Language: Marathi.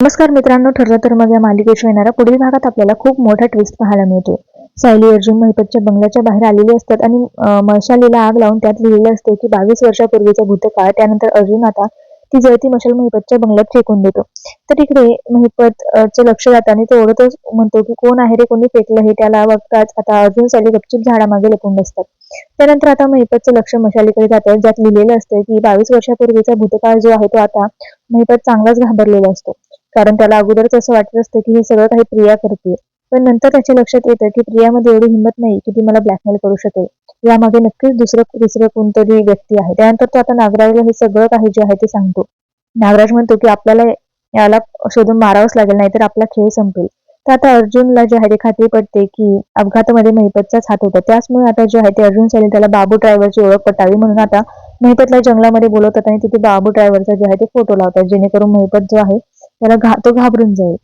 नमस्कार मित्रांनो ठरलं तर मग या मालिकेच्या येणाऱ्या पुढील भागात आपल्याला खूप मोठा ट्विस्ट पाहायला मिळतो. सायली अर्जुन महिपतच्या बंगल्याच्या बाहेर आलेली असतात आणि मशालीला आग लावून त्यात लिहिलेलं असते की बावीस वर्षापूर्वीचा भूतकाळ त्यानंतर अर्जुन आता ती जळती मशाल महिपतच्या बंगल्यात फेकून देतो. तर इकडे महिपत चं लक्ष जातं आणि तो ओढतच म्हणतो की कोण आहे रे कोणी फेकलं हे? त्याला बघताच आता अर्जुन सायली गपचिप झाडामागे लपून बसतात. त्यानंतर आता महिपतचं लक्ष मशालीकडे जातं ज्यात लिहिलेलं असतं की बावीस वर्षापूर्वीचा भूतकाळ जो आहे तो आता महिपत चांगलाच घाबरलेला असतो. कारण त्याला अगोदरच असं वाटत असतं की हे सगळं काही प्रिया करते. पण नंतर त्याच्या लक्षात येतं की प्रियामध्ये एवढी हिंमत नाही की ती मला ब्लॅकमेल करू शकेल. यामागे नक्कीच दुसरं तिसरं कोणतरी व्यक्ती आहे. त्यानंतर तो आता नागराजला हे सगळं काही जे आहे ते सांगतो. नागराज म्हणतो की आपल्याला याला शोधून मारावंच लागेल नाहीतर आपला खेळ संपेल. तर आता अर्जुनला जे आहे ते खात्री पडते की अपघातामध्ये महिपतचाच हात होता. त्याचमुळे आता जे आहे ते अर्जुन साली त्याला बाबू ड्रायव्हरची ओळख पटावी म्हणून आता महिपतला जंगलामध्ये बोलवतात आणि तिथे बाबू ड्रायव्हरचा जे आहे ते फोटो लावतात. जेणेकरून महिपत जो आहे त्याला घा तो घाबरून जाईल.